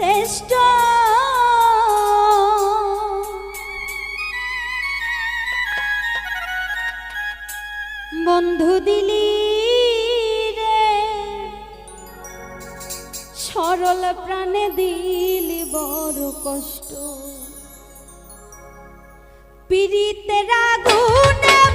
Test বন্ধু দিলি রে সরল প্রাণে দিলি বড় কষ্ট। পীড়িতের আগুনে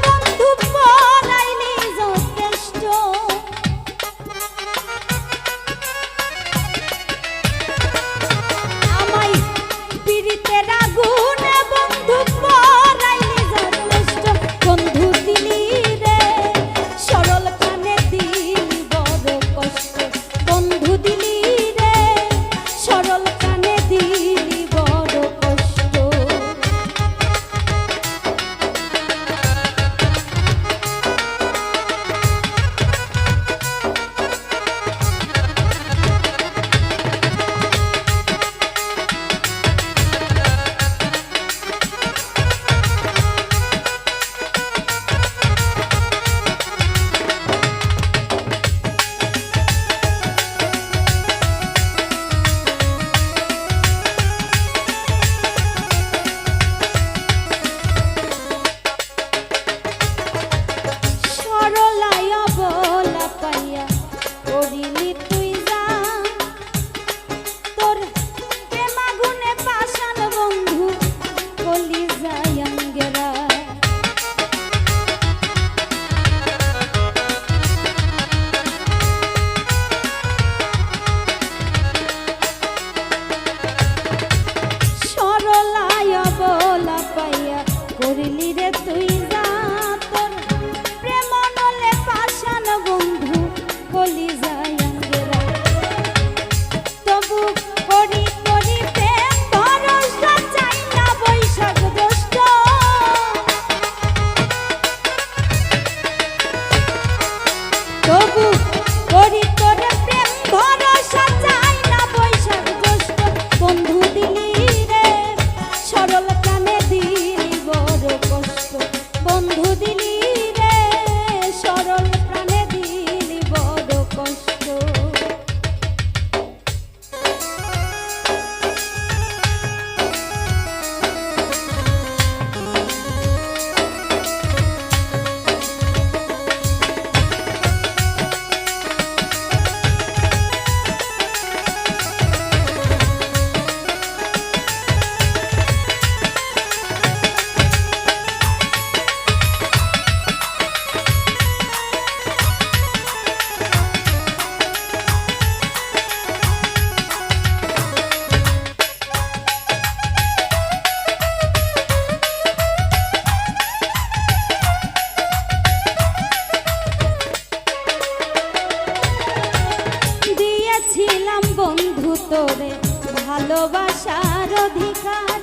ভালোবাসার অধিকার।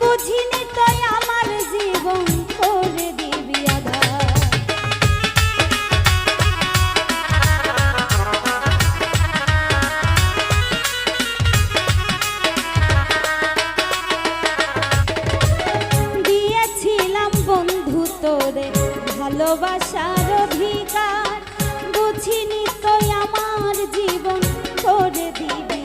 বুঝিনি তাই আমার জীবন করে দিবি দিয়েছিলাম বন্ধু তোরে ভালোবাসার অধিকার। বুঝিনি তাই আমার জীবন করে দিবি